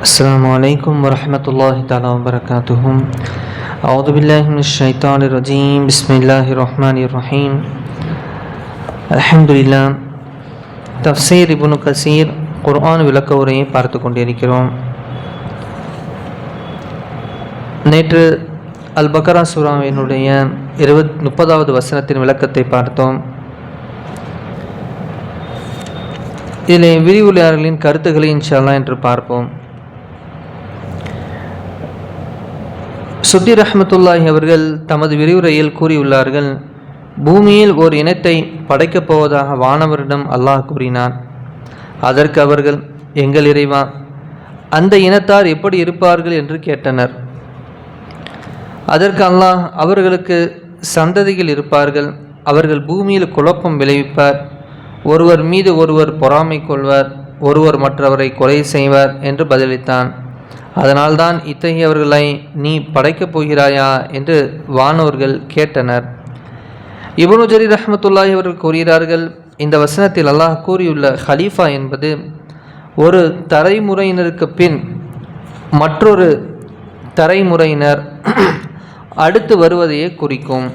السلام عليكم ورحمة الله تعالى وبركاته أعوذ بالله من الشيطان الرجيم بسم الله الرحمن الرحيم الحمد لله தஃசீர் இப்னு கசீர் குர்ஆன் விளக்க உரையை பார்த்து கொண்டிருக்கிறோம் நேற்று அல் பக்கரா சூராவினுடைய இருபத் முப்பதாவது வசனத்தின் விளக்கத்தை பார்த்தோம் இதில் விரிவுரையாளர்களின் கருத்துக்களை இன்ஷால்லா என்று பார்ப்போம் சுத்தி ரஹமத்துல்லாஹி அவர்கள் தமது விரிவுரையில் கூறியுள்ளார்கள் பூமியில் ஓர் இனத்தை படைக்கப் போவதாக வானவரிடம் அல்லாஹ் கூறினான். அதற்கு அவர்கள் எங்கள் இறைவா அந்த இனத்தார் எப்படி இருப்பார்கள்? என்று கேட்டனர். அதற்கு அல்லாஹ் அவர்களுக்கு சந்ததிகள் இருப்பார்கள். அவர்கள் பூமியில் குழப்பம் விளைவிப்பார். ஒருவர் மீது ஒருவர் பொறாமை கொள்வர். ஒருவர் மற்றவரை கொலை செய்வர் என்று பதிலளித்தான். அதனால்தான் இத்தகையவர்களை நீ படைக்கப் போகிறாயா என்று வானோர்கள் கேட்டனர். இபனு ஜரீர் ரஹமத்துல்லாஹி அவர்கள் கூறுகிறார்கள் இந்த வசனத்தில் அல்லாஹ் கூறியுள்ள ஹலீஃபா என்பது ஒரு தரைமுறையினருக்கு பின் மற்றொரு தரைமுறையினர் அடுத்து வருவதையே குறிக்கும்.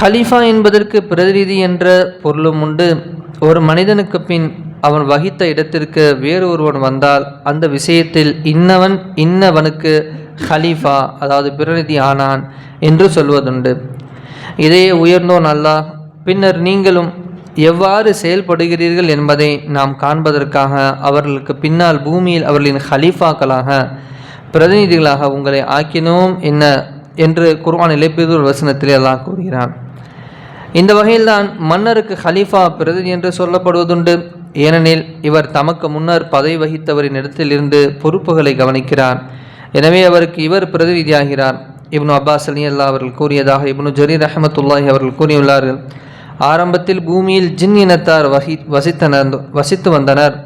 ஹலீஃபா என்பதற்கு பிரதிநிதி என்ற பொருளும் உண்டு. ஒரு மனிதனுக்கு பின் அவன் வகித்த இடத்திற்கு வேறு ஒருவன் வந்தால் அந்த விஷயத்தில் இன்னவன் இன்னவனுக்கு ஹலீஃபா அதாவது பிரதிநிதி ஆனான் என்று சொல்வதுண்டு. இதையே உயர்ந்தோன் அல்லாஹ் பின்னர் நீங்களும் எவ்வாறு செயல்படுகிறீர்கள் என்பதை நாம் காண்பதற்காக அவர்களுக்கு பின்னால் பூமியில் அவர்களின் ஹலீஃபாக்களாக பிரதிநிதிகளாக உங்களை ஆக்கினோம் என்ன என்று குர்வான் இலைப்பிதூர் வசனத்திலே அல்லாஹ் கூறுகிறான். இந்த வகையில்தான் மன்னருக்கு ஹலீஃபா பிரதிநிதி என்று சொல்லப்படுவதுண்டு. ஏனெனில் இவர் தமக்கு முன்னர் பதவி வகித்தவரின் இடத்திலிருந்து பொறுப்புகளை கவனிக்கிறார். எனவே அவருக்கு இவர் பிரதிநிதியாகிறார். இப்னு அப்பாஸ் அலி அல்லா அவர்கள் கூறியதாக இப்னு ஜரீர் அஹமத்துல்லாஹி அவர்கள் கூறியுள்ளார்கள். ஆரம்பத்தில் பூமியில் ஜின் இனத்தார் வகி வசித்தனர் வசித்து வந்தனர்.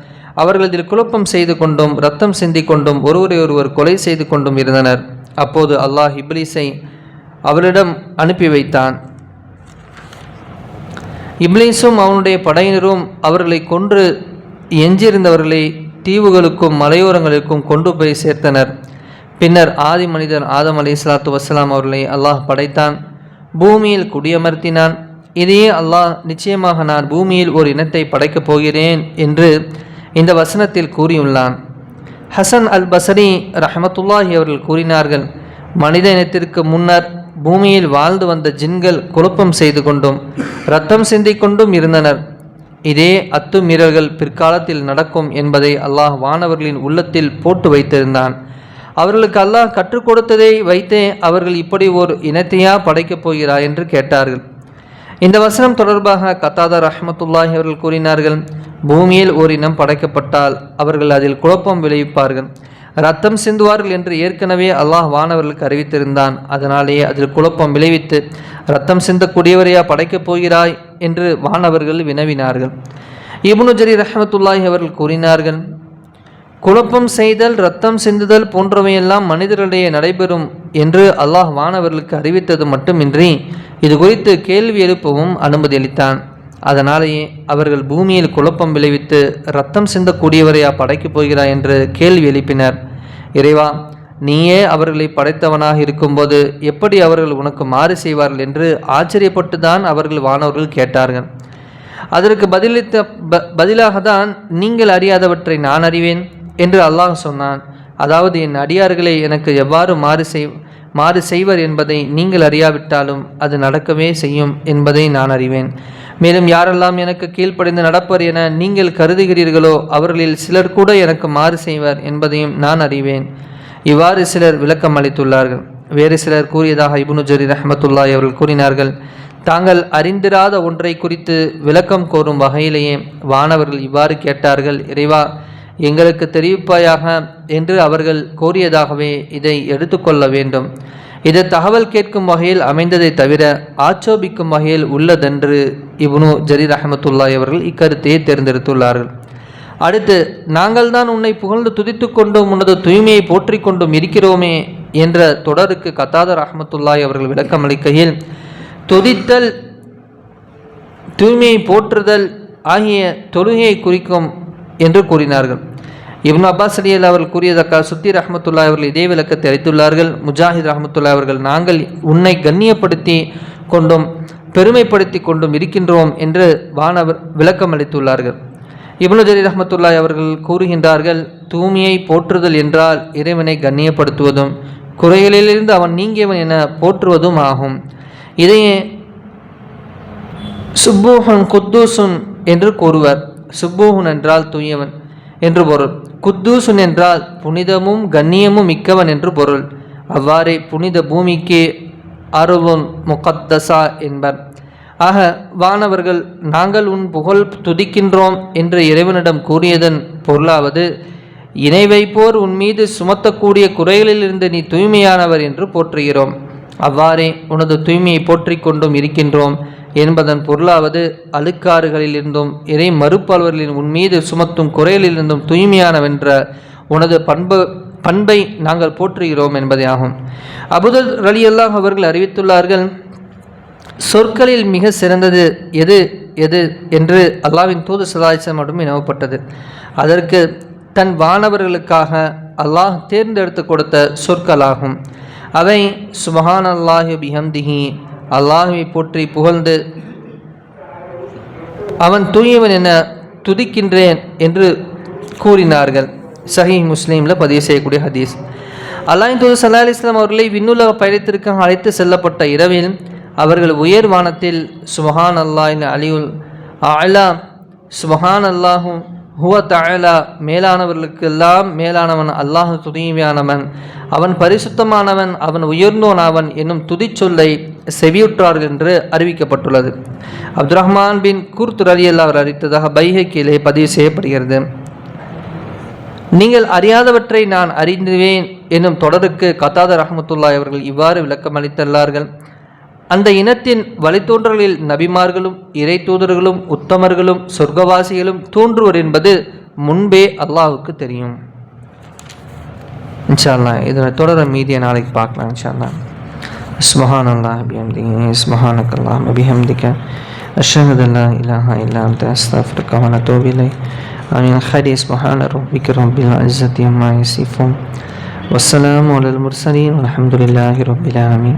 அவர்கள் இதில் குழப்பம் செய்து கொண்டும் ரத்தம் சிந்தி கொண்டும் ஒருவரை ஒருவர் கொலை செய்து கொண்டும் இருந்தனர். அப்போது அல்லாஹ் இப்லீஸை அவரிடம் அனுப்பி வைத்தான். இப்ளீஸும் அவனுடைய படையினரும் அவர்களை கொன்று எஞ்சியிருந்தவர்களை தீவுகளுக்கும் மலையோரங்களுக்கும் கொண்டு போய் சேர்த்தனர். பின்னர் ஆதி மனிதர் ஆதம் அலி இஸ்லாத்து வசலாம் அவர்களை அல்லாஹ் படைத்தான். பூமியில் குடியமர்த்தினான். இதையே அல்லாஹ் நிச்சயமாக நான் பூமியில் ஒரு இனத்தை படைக்கப் போகிறேன் என்று இந்த வசனத்தில் கூறியுள்ளான். ஹசன் அல் பசரி ரஹமத்துல்லாஹி அவர்கள் கூறினார்கள் மனித இனத்திற்கு முன்னர் பூமியில் வாழ்ந்து வந்த ஜின்கள் குழப்பம் செய்து கொண்டும் ரத்தம் சிந்திக்கொண்டும் இருந்தனர். இதே அத்துமீறல்கள் பிற்காலத்தில் நடக்கும் என்பதை அல்லாஹ் வானவர்களின் உள்ளத்தில் போட்டு வைத்திருந்தான். அவர்களுக்கு அல்லாஹ் கற்றுக் கொடுத்ததை வைத்தே அவர்கள் இப்படி ஒரு இனத்தையா படைக்கப் போகிறார் என்று கேட்டார்கள். இந்த வசனம் தொடர்பாக கத்தாதர் ரஹமத்துல்லாஹி அவர்கள் கூறினார்கள் பூமியில் ஓர் இனம் படைக்கப்பட்டால் அவர்கள் அதில் குழப்பம் விளைவிப்பார்கள். ரத்தம் சிந்துவார்கள் என்று ஏற்கனவே அல்லாஹ் வானவர்களுக்கு அறிவித்திருந்தான். அதனாலேயே அதில் குழப்பம் விளைவித்து ரத்தம் சிந்தக்கூடியவரையா படைக்கப் போகிறாய் என்று வானவர்கள் வினவினார்கள். இபுனு ஜரி ரஹமத்துல்லாஹி அவர்கள் கூறினார்கள் குழப்பம் செய்தல் ரத்தம் சிந்துதல் போன்றவையெல்லாம் மனிதர்களிடையே நடைபெறும் என்று அல்லாஹ் வானவர்களுக்கு அறிவித்தது மட்டுமின்றி இது குறித்து கேள்வி எழுப்பவும் அனுமதி அளித்தான். அதனாலேயே அவர்கள் பூமியில் குழப்பம் விளைவித்து ரத்தம் சிந்தக்கூடியவரையா படைக்கப் போகிறாய் என்று கேள்வி எழுப்பினர். இறைவா நீயே அவர்களை படைத்தவனாக இருக்கும்போது எப்படி அவர்கள் உனக்கு மாறு செய்வார்கள் என்று ஆச்சரியப்பட்டு தான் அவர்கள் வானவர்கள் கேட்டார்கள். அதற்கு பதிலளித்த ப பதிலாக தான் நீங்கள் அறியாதவற்றை நான் அறிவேன் என்று அல்லாஹ் சொன்னான். அதாவது என் அடியார்களை எனக்கு எவ்வாறு மாறு செய் மாறு செய்வர் என்பதை நீங்கள் அறியாவிட்டாலும் அது நடக்கவே செய்யும் என்பதை நான் அறிவேன். மேலும் யாரெல்லாம் எனக்கு கீழ்ப்படைந்து நடப்பர் என நீங்கள் கருதுகிறீர்களோ அவர்களில் சிலர் கூட எனக்கு மாறு செய்வர் என்பதையும் நான் அறிவேன். இவ்வாறு சிலர் விளக்கம் அளித்துள்ளார்கள். வேறு சிலர் கூறியதாக இபுனு ஜரீர் அஹமத்துல்லாய் அவர்கள் கூறினார்கள் தாங்கள் அறிந்திராத ஒன்றை குறித்து விளக்கம் கோரும் வகையிலேயே வானவர்கள் இவ்வாறு கேட்டார்கள். இறைவா எங்களுக்கு தெரிவிப்பாயாக என்று அவர்கள் கோரியதாகவே இதை எடுத்துக்கொள்ள வேண்டும். இது தகவல் கேட்கும் வகையில் அமைந்ததை தவிர ஆட்சோபிக்கும் வகையில் உள்ளதென்று இப்னு ஜரீர் அஹமத்துல்லாய் அவர்கள் இக்கருத்தையே தேர்ந்தெடுத்துள்ளார்கள். அடுத்து நாங்கள் தான் உன்னை புகழ்ந்து துதித்து கொண்டும் உனது தூய்மையை போற்றி கொண்டும் இருக்கிறோமே என்ற தொடருக்கு கத்தாதர் அஹமத்துல்லாய் அவர்கள் விளக்கம் அளிக்கையில் துதித்தல் தூய்மையை போற்றுதல் ஆகிய தொழுகையை குறிக்கும் என்று கூறினார்கள். இப்னு அப்பாஸ் அலி அவர்கள் கூறியதற்காக சுத்தி ரஹமத்துல்லா அவர்கள் இதே விளக்கத்தை அளித்துள்ளார்கள் முஜாஹித் ரஹமத்துல்லா அவர்கள் நாங்கள் உன்னை கண்ணியப்படுத்தி கொண்டும் பெருமைப்படுத்தி கொண்டும் இருக்கின்றோம் என்று வானவர் விளக்கம் அளித்துள்ளார்கள். இப்னு ஜலீல் ரஹமத்துல்லாய் அவர்கள் கூறுகின்றார்கள் தூய்மையை போற்றுதல் என்றால் இறைவனை கண்ணியப்படுத்துவதும் குறைகளிலிருந்து அவன் நீங்கியவன் என போற்றுவதும் ஆகும். இதையே சுப்பூஹன் குத்தூசுன் என்று கூறுவர். சுப்பூஹன் என்றால் தூயவன். என்று பொருள். குத்தூசுன் என்றால் புனிதமும் கண்ணியமும் மிக்கவன் என்று பொருள். அவ்வாறே புனித பூமிக்கு அருவும் முகத்தசா என்பர். ஆக வானவர்கள் நாங்கள் உன் புகழ் துதிக்கின்றோம் என்று இறைவனிடம் கூறியதன் பொருளாவது இணை வைப்போர் உன் மீது சுமத்தக்கூடிய குறைகளிலிருந்து நீ தூய்மையானவர் என்று போற்றுகிறோம். அவ்வாறே உனது தூய்மையை போற்றிக் கொண்டும் இருக்கின்றோம். என்பதன் பொருளாவது அழுக்காறுகளிலிருந்தும் இறை மறுப்பாளர்களின் உன் மீது சுமத்தும் குறையிலிருந்தும் தூய்மையானவென்ற உனது பண்பு பண்பை நாங்கள் போற்றுகிறோம் என்பதே ஆகும். அபுதல் ரலி அல்லாஹ் அவர்கள் அறிவித்துள்ளார்கள் சொற்களில் மிக சிறந்தது எது எது என்று அல்லாவின் தூது சதாய்ச்சம் மட்டும் வினவப்பட்டது. அதற்கு தன் வானவர்களுக்காக அல்லாஹ் தேர்ந்தெடுத்து கொடுத்த சொற்களாகும். அவை சுபஹான் அல்லாஹி பிஹம்திஹி அல்லாஹுவை போற்றி புகழ்ந்து அவன் தூயவன் என துதிக்கின்றேன் என்று கூறினார்கள். சஹி முஸ்லீமில் பதிவு செய்யக்கூடிய ஹதீஸ். அல்லாஹின் தூது சல்லா அலிஸ்லாம் அவர்களை விண்ணுலக பயணத்திற்காக அழைத்து செல்லப்பட்ட இரவில் அவர்கள் உயர் வானத்தில் சுஹான் அல்லாஹின் அலியுல் அலா சுபஹான் அல்லாஹும் ஹுவ தாழலா மேலானவர்களுக்கெல்லாம் மேலானவன் அல்லாஹ் துதிமையானவன் அவன் பரிசுத்தமானவன் அவன் உயர்ந்தோனாவன் என்னும் துதிச்சொல்லை செவியுற்றார்கள் என்று அறிவிக்கப்பட்டுள்ளது. அப்துல் ரஹ்மான் பின் குர்த் அலி அல்லா அவர் அறிவித்ததாக பைஹக்கிலே பதிவு செய்யப்படுகிறது. நீங்கள் அறியாதவற்றை நான் அறிந்துவேன் என்னும் தொடருக்கு கத்தாத ரஹமத்துல்லாய் அவர்கள் இவ்வாறு விளக்கம் அளித்துள்ளார்கள் அந்த இனத்தின் வழித்தோன்றல்களில் நபிமார்களும் இறை தூதர்களும் உத்தமர்களும் சொர்க்கவாசிகளும் தோன்றுவர் என்பது முன்பே அல்லாஹுக்கு தெரியும் இன்ஷால்லா இதனை தொடர மீதியை நாளைக்கு பார்க்கலாம் இன்ஷால்லா ஸ்மஹான் அல்லாஹ் பிஹம்திகி ஸ்மஹானக் அல்லாஹ் பிஹம்திக أشهد أن لا إله إلا أنت أستغفرك ونتوب إليك آمين خير سبحان ربك رب العزة عما يصفون والسلام على المرسلين والحمد لله رب العالمين